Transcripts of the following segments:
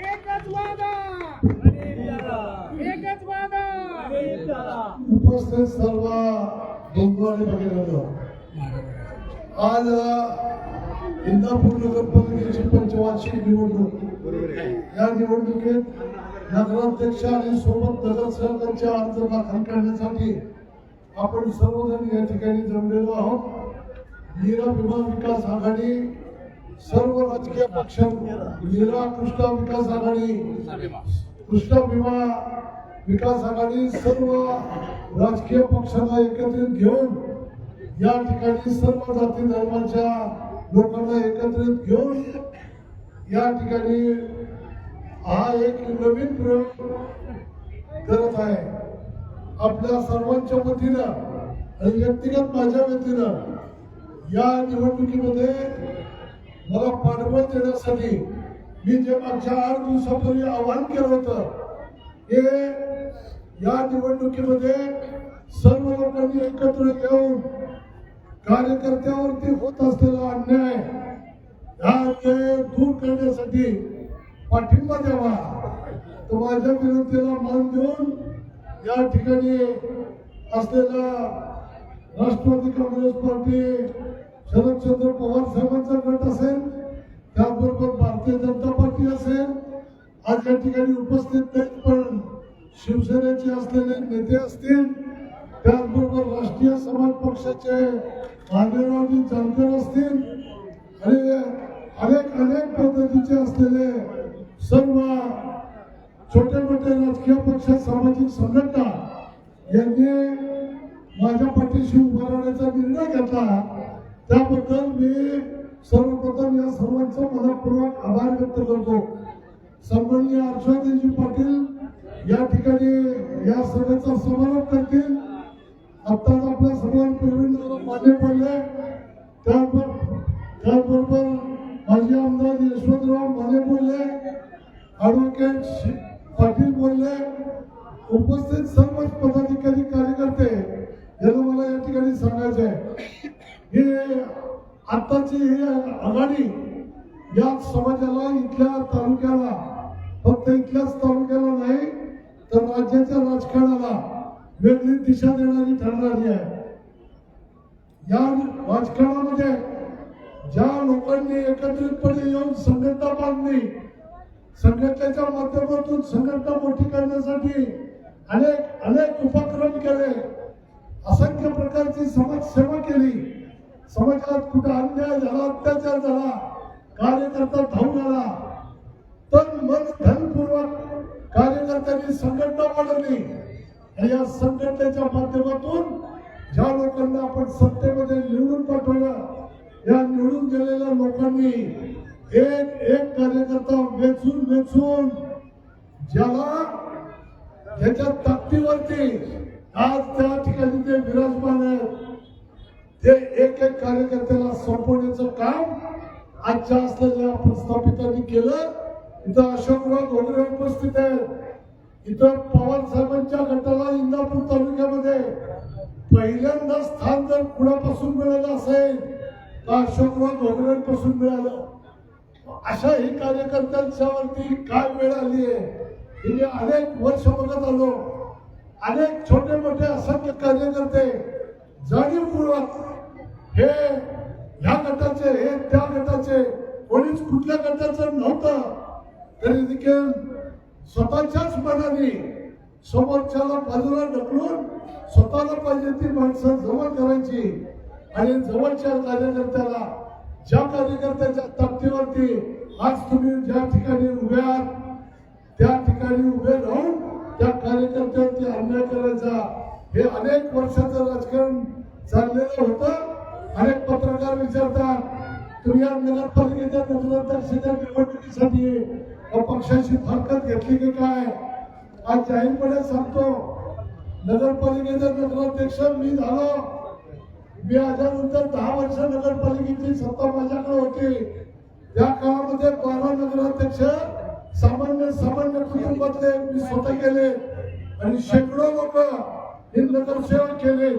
एकच वादा. एकच वादा. उपस्थित सर्व बंधू आणि आज इंदापूर नगरपालिकेची पंचवार्षिक निवडणूक. या निवडणुकीत नगराध्यक्ष आणि सोबत नगरसेवकांच्या अर्ज दाखल करण्यासाठी आपण सर्वजण या ठिकाणी जमलेलो आहोत. नीरा विभाग विकास आघाडी सर्व राजकीय पक्ष मीरा कृष्णा विकास आघाडी कृष्णा विमा विकास आघाडी सर्व राजकीय पक्षांना एकत्रित घेऊन या ठिकाणी सर्व जाती धर्माच्या लोकांना एकत्रित घेऊन या ठिकाणी हा एक नवीन प्रयोग करत आहे. आपल्या सर्वांच्या वतीनं आणि व्यक्तिगत माझ्या वतीनं या निवडणुकीमध्ये मला पाठबळ देण्यासाठी मी जे मागच्या आठ दिवसापूर्वी आवाहन केलं होतं हे या निवडणुकीमध्ये सर्व लोकांनी एकत्र येऊन कार्यकर्त्यावरती होत असलेला अन्याय हा अन्याय दूर करण्यासाठी पाठिंबा द्यावा. तर माझ्या विनंतीला मान देऊन या ठिकाणी असलेला राष्ट्रवादी काँग्रेस पार्टी शरदचंद्र पवार साहेबांचा पक्षाचे महादेवरावजी जाणकार असतील आणि अनेक अनेक पद्धतीचे असलेले सर्व छोटे मोठे राजकीय पक्ष सामाजिक संघटना यांनी माझ्या पाठीशी उभा राहण्याचा निर्णय घेतला. त्याबद्दल मी सर्वप्रथम या सर्वांचा मनपूर्वक आभार व्यक्त करतो. सन्माननीय हर्षवर्धनजी पाटील या ठिकाणी या सभेचा समारोप करतील. आत्ताच आपल्या सर्वांपूर्वी मान्य पडले. त्याबरोबर त्याचबरोबर माजी आमदार यशवंतराव माने बोलले. ऍडव्होकेट पाटील बोलले. उपस्थित सर्व पदाधिकारी कार्यकर्ते याला मला या ठिकाणी सांगायचं आहे हे आत्ताची ही आघाडी या समाजाला इथल्या तालुक्याला फक्त इथल्याच तालुक्याला नाही तर राज्याच्या राजकारणाला वेगळी दिशा देणारी ठरणारी आहे. या राजकारणामध्ये ज्या लोकांनी एकत्रितपणे येऊन संघटना बांधली संघटनेच्या माध्यमातून संघटना मोठी करण्यासाठी अनेक अनेक उपक्रम केले असंख्य प्रकारची समाजसेवा केली. समाजात कुठं अन्याय झाला अत्याचार झाला कार्यकर्ता धावून आला तन मन धनपूर्वक कार्यकर्त्यांनी संघटना वाढवली. या संघटनेच्या माध्यमातून ज्या लोकांना आपण सत्तेमध्ये निवडून पाठवलं या निवडून गेलेल्या लोकांनी एक एक कार्यकर्ता वेचून वेचून ज्याला त्याच्या ताकदीवरती आज त्या ठिकाणी ते विराजमान आहेत ते एक एक कार्यकर्त्याला संपवण्याचं काम आजच्या असलेल्या प्रस्थापितांनी केलं. इथं अशोकराव घोगरे उपस्थित आहेत. इथं पवार साहेबांच्या गटाला इंदापूर तालुक्यामध्ये पहिल्यांदा स्थान जर कुणापासून मिळालं असेल तर अशोकराव धोगऱ्यांपासून मिळालं. अशा ही कार्यकर्त्यांच्यावरती काय वेळ आली आहे? हे मी अनेक वर्ष बघत आलो. अनेक छोटे मोठे असंख्य कार्यकर्ते जाणीवपूर्वक हे ह्या गटाचे हे त्या गटाचे कोणीच कुठल्या गटाचं नव्हतं. तरी देखील स्वतःच्याच मनाने समोरच्याला बाजूला ढकलून स्वतःला पाहिजे ती माणसं जवळ करायची. आणि जवळच्या कार्यकर्त्याला ज्या कार्यकर्त्याच्या ताकदीवरती आज तुम्ही ज्या ठिकाणी उभे आहात त्या ठिकाणी उभे राहून त्या कार्यकर्त्यावरती अन्याय करायचा हे अनेक वर्षाचं राजकारण चाललेलं होतं. अनेक पत्रकार विचारतात तुम्ही या नगरपालिकेच्या नगराध्यक्षाच्या निवडणुकीसाठी या पक्षाची फारकत घेतली की काय? आज जाहीरपणे सांगतो नगरपालिकेचा नगराध्यक्ष मी झालो. मी आल्यानंतर दहा वर्ष नगरपालिकेची सत्ता माझ्याकडे होती. त्या काळामध्ये बारा नगराध्यक्ष सामान्य सामान्य कुटुंबातले मी स्वतः केले आणि शेकडो लोक हे नगरसेवक केले.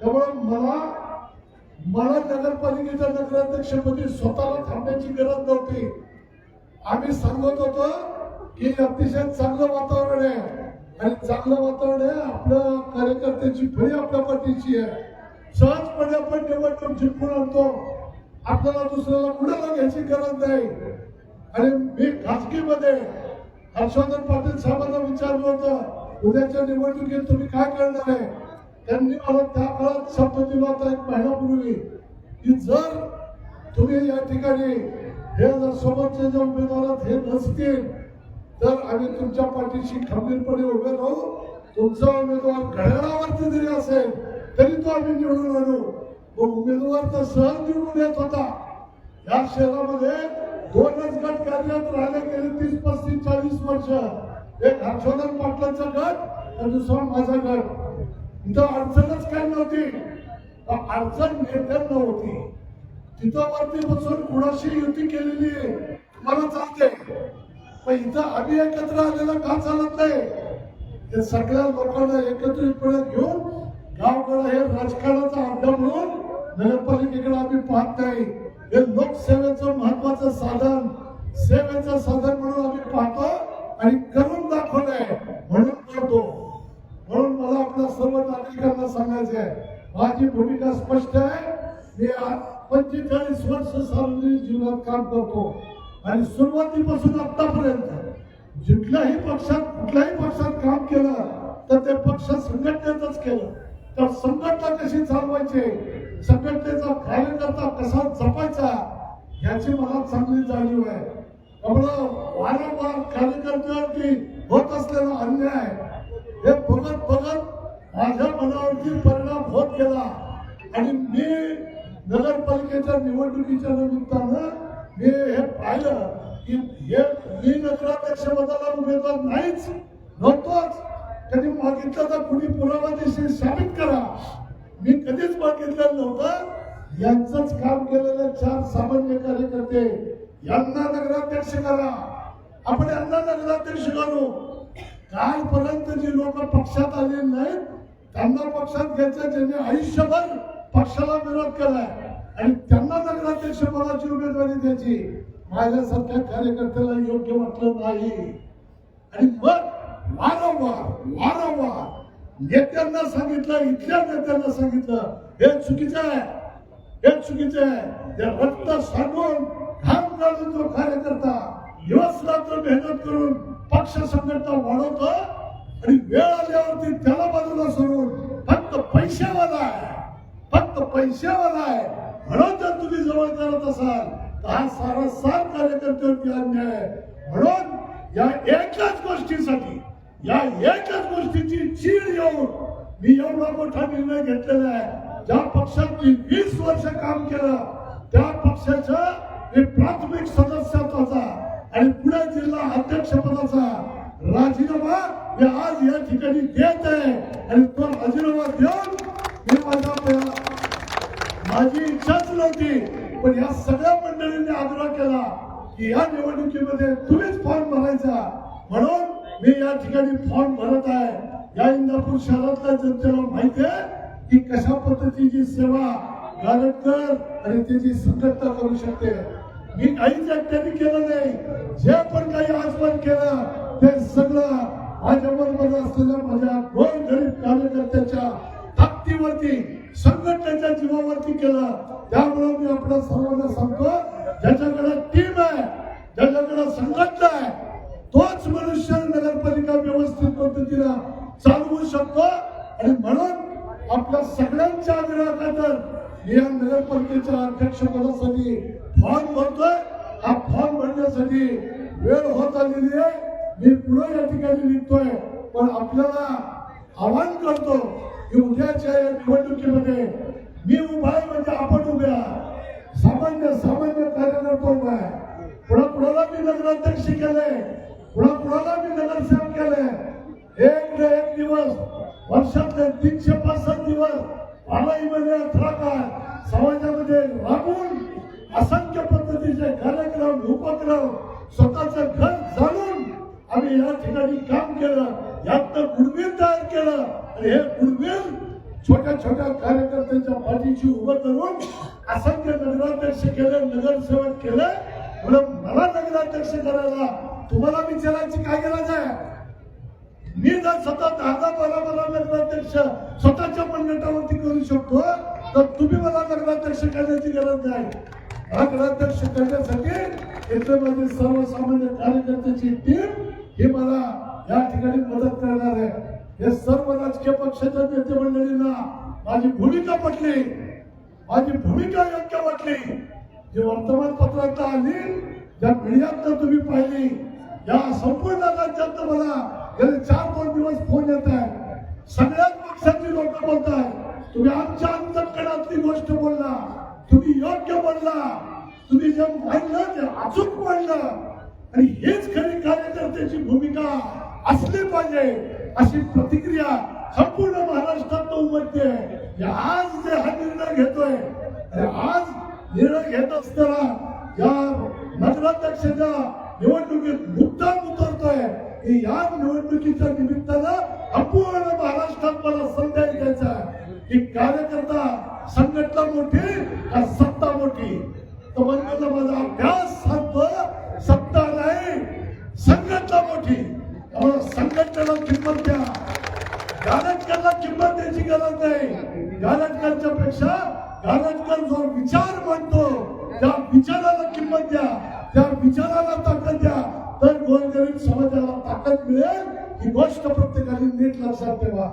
त्यामुळे मला मला नगरपालिकेच्या नगराध्यक्षपदी स्वतःला थांबण्याची गरज नव्हती. आम्ही सांगत होतो की अतिशय चांगलं वातावरण आहे. आणि चांगलं वातावरण आहे आपल्या कार्यकर्त्यांची फळी आपल्या पाठीची आहे. सहजपणे आपण निवडणूक जिंकून आणतो. आपल्याला दुसऱ्याला कुणाला घ्यायची गरज नाही. आणि मी खाजगीमध्ये हर्षवर्धन पाटील साहेबांना विचारलं होतं उद्याच्या निवडणुकीत तुम्ही काय करणार आहे? त्यांनी मला त्या काळात शब्द दिला होता एक महिन्यापूर्वी की जर तुम्ही या ठिकाणी हे जर सोबतचे जे उमेदवार हे नसतील तर आम्ही तुमच्या पाठीशी खंबीरपणे उभे राहू. तुमचा उमेदवार घड्याळावरती जरी असेल तरी तो आम्ही निवडून आणू. मग उमेदवार तर सहज निवडून येत होता. या शहरामध्ये दोनच गट कार्यरत राहिले गेले तीस पस्तीस चाळीस वर्ष. एक हर्षवर्धन पाटलांचा गट आणि दुसरा माझा गट. इथं अडचणच काय नव्हती. अडचण नेत्यांना होती तिथं वरती बसून कुणाशी युती केलेली आहे? मला चालते पण इथं आम्ही एकत्र आलेलं का चालत नाही? हे सगळ्या लोकांना एकत्रितपणे घेऊन गावकडे हे राजकारणाचा अड्डा म्हणून नगरपालिकेकडे आम्ही पाहत नाही. हे लोकसेवेचं महत्वाचं साधन सेवेचं साधन म्हणून आम्ही पाहतो आणि करून दाखवलंय म्हणून करतो. म्हणून मला आपल्या सर्व नागरिकांना सांगायचं आहे. माझी भूमिका स्पष्ट आहे. मी पंचेचाळीस वर्ष सार्वजनिक जीवनात काम करतो. आणि सुरुवातीपासून आतापर्यंत जिथल्याही पक्षात कुठल्याही पक्षात काम केलं तर ते पक्ष संघटनेतच केलं. तर संघटना कशी चालवायची? संघटनेचा कार्यकर्ता कसा जपायचा? याची मला चांगली जाणीव आहे. त्यामुळं वारंवार कार्यकर्त्यांवरती होत असलेला अन्याय हे बघत बघत माझ्या मनावरती परिणाम होत गेला. आणि मी नगरपालिकेच्या निवडणुकीच्या निमित्तानं मी हे पाहिलं की हे मी नगराध्यक्ष पदाला उमेदवार नाहीच नव्हतोच. कधी मागितलं तर कुणी पुरावा दिवशी साबित करा. मी कधीच मागितलं नव्हतं. यांचंच काम केलेले चार सामान्य कार्यकर्ते यांना नगराध्यक्ष करा. आपण यांना नगराध्यक्ष करू. कालपर्यंत जी लोक पक्षात आले नाहीत त्यांना पक्षात घ्यायचं ज्यांनी आयुष्यभर पक्षाला विरोध केलाय. आणि त्यांना जर पदाची उमेदवारी द्यायची माझ्यासारख्या कार्यकर्त्याला योग्य म्हटलं नाही. आणि मग वारंवार वारंवार नेत्यांना सांगितलं इथल्या नेत्यांना सांगितलं हे चुकीचं आहे. हे चुकीचं आहे. ते रक्त सांडून घाम घालून जो कार्यकर्ता. दिवस रात्र मेहनत करून पक्ष संघटना वाढवतो आणि वेळ आल्यावरती त्याला बाजूला सोडून फक्त पैशावर आहे पैशावाला आहे म्हणून जर तुम्ही जवळ करत असाल तर हा सारा सात कार्यकर्त्यावरती अन्याय आहे. म्हणून या एकाच गोष्टीसाठी या एकाच गोष्टीची चीड येऊन मी एवढा मोठा निर्णय घेतलेला आहे. ज्या पक्षात मी वीस वर्ष काम केलं त्या पक्षाच्या मी प्राथमिक सदस्यत्वाचा आणि पुणे जिल्हा अध्यक्षपदाचा राजीनामा मी आज या ठिकाणी देत आहे. आणि तो राजीनामा देऊन मी माझा माझी इच्छाच नव्हती पण या सगळ्या मंडळींनी आग्रह केला की या निवडणुकीमध्ये तुम्हीच फॉर्म भरायचा. म्हणून मी या ठिकाणी फॉर्म भरत आहे. या इंदापूर शहरातल्या जनतेला माहिती आहे की कशा पद्धतीची सेवा गारटकर आणि त्याची संघटना करू शकते. मी काहीच एकट्याने केलं नाही. जे पण काही आजवर केलं ते सगळं माझ्या बरोबर असलेल्या माझ्या दोन गरीब कार्यकर्त्याच्या ताकदीवरती संघटनेच्या जीवावरती केलं. त्यामुळे मी आपल्या सर्वांना सांगतो ज्याच्याकडे टीम आहे ज्याच्याकडे संघटना आहे तोच मनुष्य नगरपालिका व्यवस्थित पद्धतीनं चालवू शकतो. आणि म्हणून आपल्या सगळ्यांच्या आग्रहाखातर मी या नगरपालिकेच्या अध्यक्षपदासाठी फॉर्म भरतोय. हा फॉर्म भरण्यासाठी वेळ होत आलेली आहे. मी पुढे या ठिकाणी निघतोय. पण आपल्याला आवाहन करतो की उद्याच्या या निवडणुकीमध्ये मी उभा आहे म्हणजे आपण उभ्या सामान्य सामान्य कार्यकर्ता उभा आहे. पुढे कुणाला मी नगराध्यक्ष केलंय? पुढे कुणाला मी नगरसेवक केलंय? एक ना एक दिवस वर्षातले तीनशे पासष्ट दिवस आलाही म्हणजे अठरा काळ समाजामध्ये राबून असंख्य पद्धतीचे कार्यक्रम उपक्रम स्वतःचं घर जाणून आम्ही या ठिकाणी काम केलं. यातनं गुडमेल तयार केलं. आणि हे गुडमेल छोट्या छोट्या कार्यकर्त्यांच्या पाठीशी उभं करून असंख्य नगराध्यक्ष केलं नगरसेवक केलं. म्हणून मला नगराध्यक्ष करायला तुम्हाला विचारायची काय गरज आहे? मी जर स्वतः दहा बारा बारा नगराध्यक्ष स्वतःच्या गटावरती करू शकतो तर तुम्ही मला नगराध्यक्ष करण्याची गरज नाही. नगराध्यक्ष करण्यासाठी इथले माझे सर्वसामान्य कार्यकर्त्याची टीम ही मला या ठिकाणी मदत करणार आहे. हे सर्व राजकीय पक्षाच्या नेते मंडळींना माझी भूमिका पटली. माझी भूमिका योग्य वाटली. जे वर्तमानपत्रात आली ज्या मीडियात तुम्ही पाहिली या संपूर्ण राज्यात मला गेले चार दोन दिवस फोन येत आहे सगळ्याच पक्षाची लोक बोलत आहे तुम्ही आमच्या अंतकणातली गोष्ट बोलला. तुम्ही योग्य बोलला. तुम्ही जे मांडलं ते अचूक मांडलं आणि हेच खरी कार्यकर्त्याची भूमिका असली पाहिजे अशी प्रतिक्रिया संपूर्ण महाराष्ट्रात उमटते. आज जे हा निर्णय घेतोय आज निर्णय घेत असताना या नगराध्यक्षाच्या निवडणुकीत मुद्दाम उतरतोय. की या निवडणुकीच्या निमित्तानं संपूर्ण महाराष्ट्रात मला संदेश द्यायचा आहे. की कार्यकर्ता संघटना मोठी का सत्ता मोठी. तर म्हणजे माझा अभ्यास सांगतो सत्ता नाही संघटना मोठी. त्यामुळे संघटनेला किंमत द्या. गारटकरला किंमत द्यायची गरज नाही. गारटकरच्या पेक्षा गारटकर जो विचार मांडतो त्या विचाराला किंमत द्या. त्या विचाराला ताकद द्या. तर गोरगरीब समाजाला ताकद मिळेल. ही गोष्ट प्रत्येकाने नीट लक्षात ठेवा.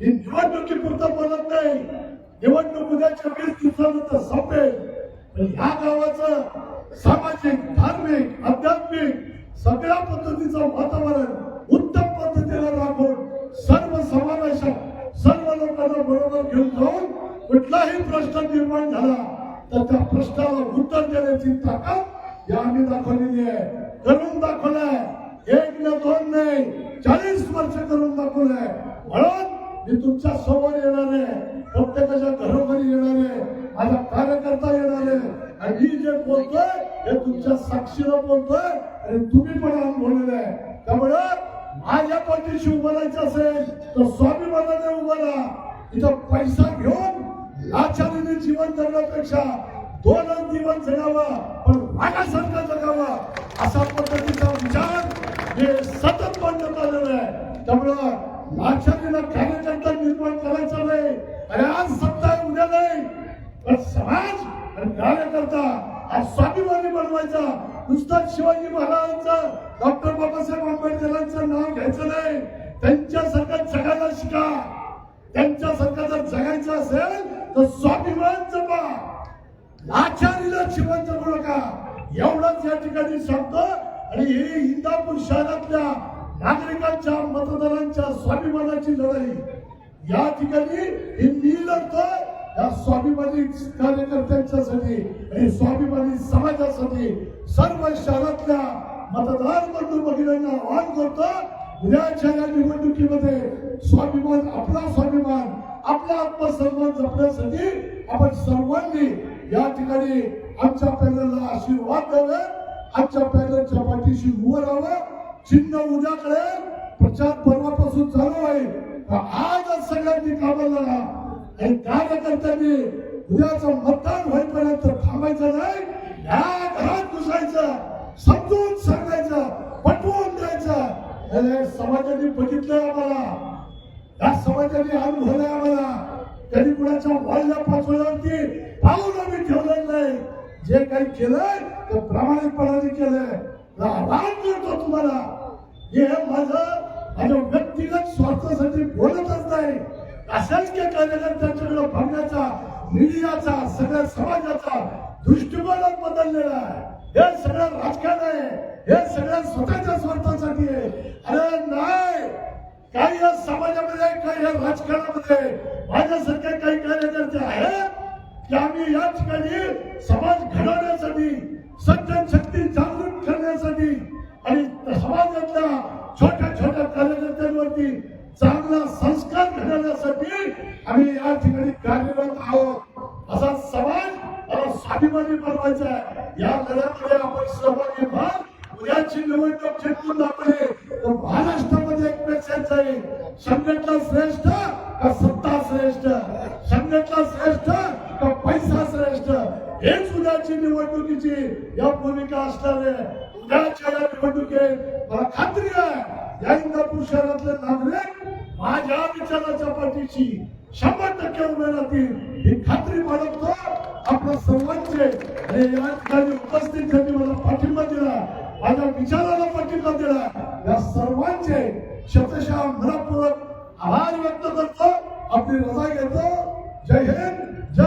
ही निवडणुकीपुरतं बोलत नाही. निवडणूक उद्याच्या वीस दिवसानंतर संपेल. ह्या गावाचं सामाजिक धार्मिक आध्यात्मिक सगळ्या पद्धतीचं वातावरण उत्तम पद्धतीने राखून सर्व समावेशक सर्व लोकांना बरोबर घेऊन जाऊन कुठलाही प्रश्न निर्माण झाला तर त्या प्रश्नाला उत्तर देण्याची ताकद या आम्ही दाखवलेली आहे. करून दाखवलंय. एक न दोन नाही. चाळीस वर्ष करून दाखवलंय. म्हणून मी तुमच्यासमोर येणार आहे. प्रत्येकाच्या घरोघरी येणार आहे. माझा कार्यकर्ता येणार आहे. आणि मी जे बोलतोय हे तुमच्या साक्षीनं बोलतोय. आणि तुम्ही पण अनुभवलेलं आहे. त्यामुळं माझ्या पाठीशी उभं राहायचं असेल तर स्वाभिमानाने उभं राहा. इथं पैसा घेऊन लाचारीने जीवन जगण्यापेक्षा दोनच दिवस जगावं पण वाटासारखं जगावं. अशा पद्धतीचा विचार हे सतत मांडण्यात आलेला आहे. त्यामुळं लाचारीला काय निर्माण करायचा नाही. अरे आज सत्ता आहे, उद्या नाही. पण समाज कार्यकर्ता आज स्वाभिमानी बनवायचा. नुसतं शिवाजी महाराजांचं डॉक्टर बाबासाहेब आंबेडकरांचं नाव घ्यायचं नाही. त्यांच्यासारखं जगायला शिका. त्यांच्यासारखं जर जगायचं असेल तर स्वाभिमान जपा. लाचारीला शिवाय जगू नका. एवढंच या ठिकाणी सांगतो. आणि हे इंदापूर शहरातल्या नागरिकांच्या मतदारांच्या स्वाभिमानाची लढाई. या ठिकाणी हे मी लढतोय या स्वाभिमानी कार्यकर्त्यांच्यासाठी आणि स्वाभिमानी समाजासाठी सर्व शहरातल्या मतदार बंधू भगिनींना आवाहन करतो उद्याच्या या निवडणुकीमध्ये स्वाभिमान आपला स्वाभिमान आपला आत्मसन्मान जपण्यासाठी आपण सर्वांनी या ठिकाणी आमच्या पॅनलला आशीर्वाद द्यावे आमच्या पॅनलच्या पाठीशी उभं राहावं. चिन्ह उद्याकडे प्रचार पर्वापासून चालू आहे. तर कामाला लागा आणि कार्यकर्त्यांनी उद्याचं मतदान होईपर्यंत थांबायचं नाही. या घरात घुसायचं समजून सांगायचं पटवून द्यायचं. समाजाने बघितलंय आम्हाला. या समाजाने अनुभवलंय आम्हाला. कधी कुणाच्या वाढल्या पाचवल्यावरती पाऊल आम्ही ठेवलेलं नाही. जे काही केलंय ते प्रामाणिकपणाने केलंय. आव्हान करतो तुम्हाला. हे माझं माझ्या व्यक्तिगत स्वार्थासाठी बोलतच नाही. असंख्य कार्यकर्त्यांच्याकडे बघण्याचा मीडियाचा सगळ्या समाजाचा दृष्टिकोनच बदललेला आहे. हे सगळं राजकारण आहे. हे सगळं स्वतःच्या स्वार्थासाठी आहे. अरे नाही! काही या समाजामध्ये काही या राजकारणामध्ये माझ्यासारखे काही कार्यकर्ते आहेत की आम्ही या ठिकाणी समाज घडवण्यासाठी सज्जन शक्ती जागृत करण्यासाठी आणि समाजातल्या छोट्या छोट्या कार्यकर्त्यांवरती चांगला या ठिकाणी कार्यरत आहोत. असा समाज मला स्वाभिमानी बनवायचा आहे. या लढ्यामध्ये आपण सहभागी व्हा उद्याची निवडणूक जिंकून दाखवली तर महाराष्ट्रामध्ये एक मेसेज जाईल. संघटना श्रेष्ठ का सत्ता श्रेष्ठ? संघटना श्रेष्ठ का पैसा श्रेष्ठ? हेच उद्याची निवडणुकीची या भूमिका असणार आहे. उद्याच्या या निवडणुकीत मला खात्री आहे या इंदापूर शहरातले नागरिक माझ्या विचाराच्या पाठीशी शंभर टक्के उभे राहतील ही खात्री बाळगतो. आपल्या सर्वांचे आणि या ठिकाणी उपस्थित ज्यांनी मला पाठिंबा दिला माझ्या विचाराला पाठिंबा दिला या सर्वांचे शतशः मनपूर्वक आभार व्यक्त करतो. आपली रजा घेतो. जय हिंद